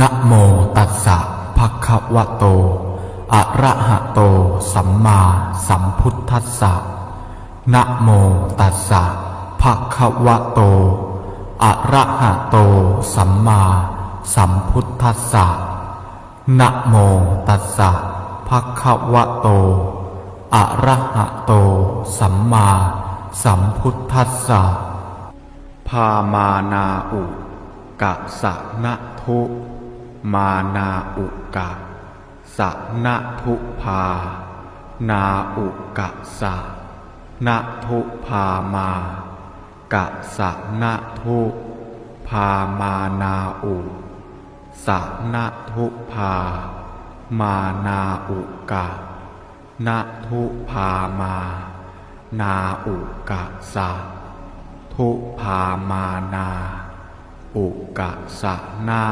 นะโมตัสสะภะคะวะโต อะระหะโต สัมมาสัมพุทธัสสะนะโมตัสสะภะคะวะโต อะระหะโต สัมมาสัมพุทธัสสะนะโมตัสสะภะคะวะโต อะระหะโต สัมมาสัมพุทธัสสะพามานาอุกะสะนะทุ มานาอุกะสะนะทุพา นาอุกะสะนะทุพามากะสะนะทุพามานาอุสะนะทุพา มานาอุกะนะทุพามา นาอุกะสะทุพามานา อุกะสะนะ